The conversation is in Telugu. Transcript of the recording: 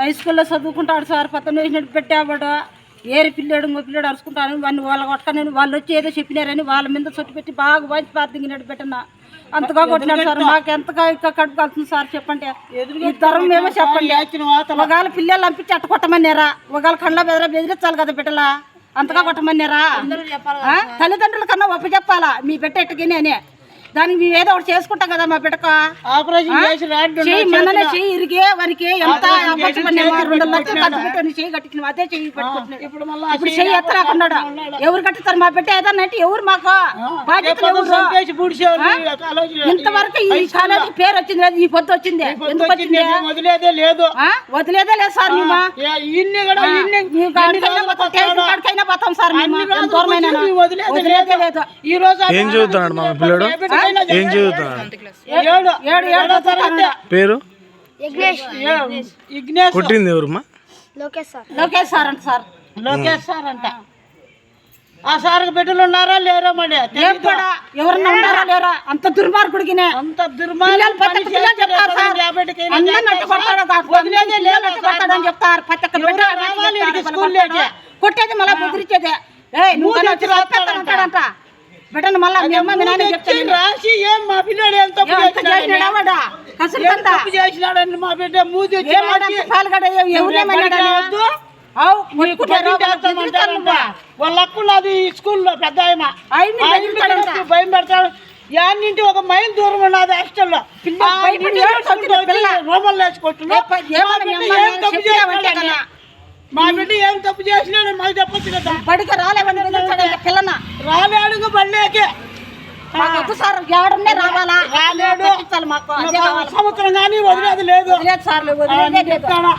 హై స్కూల్లో చదువుకుంటాడు సార్ పక్కన వేసినట్టు పెట్టాబడు ఏరి పిల్లాడు ఇంకో పిల్లాడు అరుచుకుంటాను. వాడిని వాళ్ళ కొట్టకనని వాళ్ళు వచ్చి ఏదో చెప్పినారని వాళ్ళ మీద చుట్టు పెట్టి బాగా వాంచి పాతింగినట్టు పెట్టిన. అంతగా కొట్టినాడు సార్. మాకు ఎంతగా ఇంకా కడుపు కలుతుంది సార్ చెప్పండి. ఈ తరం మేమో చెప్పండి. ఒకవేళ పిల్లలు పంపించి అట్ట కొట్టమన్నారా? ఒకవేళ కండ్ల బెదర బెదిరించాలి కదా బిడ్డలా. అంతగా కొట్టమన్నారా? తల్లిదండ్రుల కన్నా ఒప్పి చెప్పాలా? మీ బిడ్డ ఎట్టుకని అని? దానికి మేము ఏదో ఒకటి చేసుకుంటాం కదా మా బిడ్డకు చెయ్యి మననే చెయ్యి ఇరిగే వానికి ఎంత రెండు లక్షలు చెయ్యి కట్టించిన అదే చెయ్యి ఇప్పుడు చెయ్యి ఎత్తరాకున్నాడు ఎవరు కట్టిస్తారు మా బిడ్డ? ఏదన్నా అంటే ఎవరు మాకు? బాధ్యతలు ఎవరు? ఇంతవరకు ఈ కాలేజీ పేరు వచ్చింది లేదు ఈ పొద్దు వచ్చింది. ఎందుకు వచ్చింది వదిలేదే లేదు? వదిలేదే లేదు సార్ మేము. పోతాం, సార్ ఈ రోజు ఏం చదువుతున్నాడు మా పిల్లడు? ఏం చదువుతున్నాడు. ఏడు ఏడు ఏడు చదువుతున్నాడు. పేరు? ఇగ్నేష్ కొట్టింది ఎవరమ్మా? లోకేష్ సార్. అంట సార్. లోకేష్ సార్ అంట. ఆ సార్ బిడ్డలు ఉన్నారా లేరా కూడా ఎవరన్నా ఉన్నారా లేరా? అంత దుర్మార్గుడికినే. అంత దుర్మార్గం పిల్లలు ప్రతి ఒక్క పిల్లలు చెప్తారు సార్. కొట్టేది మళ్ళీ బెదిరించేదే ఏయ్ నువ్వు కానీ వచ్చి రాస్తాడంటాడంట బిడ్డను మళ్ళీ మీ అమ్మ మీ నాన్న చెప్తాను. రాసి ఏం మా పిల్లడు ఏం తప్పు చేసినాడు కసులు ఏం తప్పు చేసినాడని మా బిడ్డ మూతి వచ్చి పాల్గడ. బెదిరిస్తారంట వాళ్ళ స్కూల్లో పెద్ద ఆయన. భయం పెడతాడు. యాన్నింటి ఒక మైల్ దూరం ఉన్నది హాస్టల్లో. రూమల్ వేసుకుంటున్నా మీ బిడ్డ ఏం తప్పు చేసినాడని మాకు చెప్పొచ్చు కదా. బడికి రాలేవని పిల్లన? రాలేడుగా బళ్ళేకే మాకు సార్ ఎవడన్నే రావాలా? రాలేడు. సంవత్సరం కానీ వదిలేది లేదు. నేను చెప్తానా?